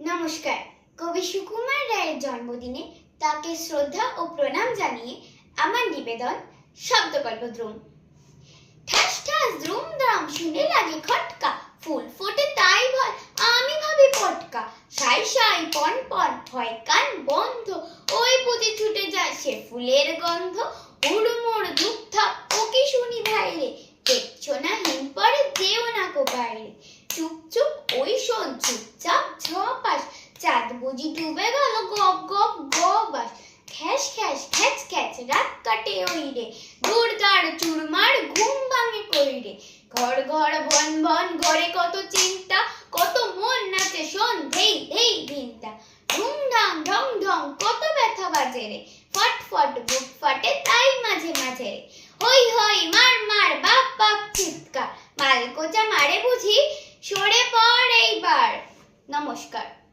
নমস্কার। কবি সুকুমার রায়ের জন্মদিনে তাকে শ্রদ্ধা ও প্রণাম জানিয়ে আমার নিবেদন শব্দকল্প দ্রুম। ঠাস ঠাস দ্রুম দ্রাম শুনে লাগে খটকা। ফুল ফোটে তাই ভয়, আমি ভাবি পটকা। সাই সাই পন পন, ভয় কান বন্ধ। ওই বুঝি ছুটে যায় সে ফুলের গন্ধ। হুড়মুড় ধূপ থাপ ওকে শুনি ভাইরে? দেখছ না হিম পরে, যেও না কো বাইরে। বুঝি ডুবে গেল, গপ গপ গবাস খ্যাস খ্যাস, খ্যাচ খ্যাচ, রাত কাটে ওই রে। দুর্দার চুরমার ঘুম ভাঙে কই রে। ঘর ঘর, বন বন, ঘরে কত চিন্তা, কত মন নাচে সন্ধেই, ধেই ভিন্তা। ধুম ধাম ঢং ঢং কত ব্যথা বাজে রে। ফট ফট, বুক ফাটে তাই মাঝে মাঝে রে। হই হই, মার মার, বাপ বাপ, চিৎকার। মালকোচা মারে বুঝি, সরে পড় এইবার। নমস্কার।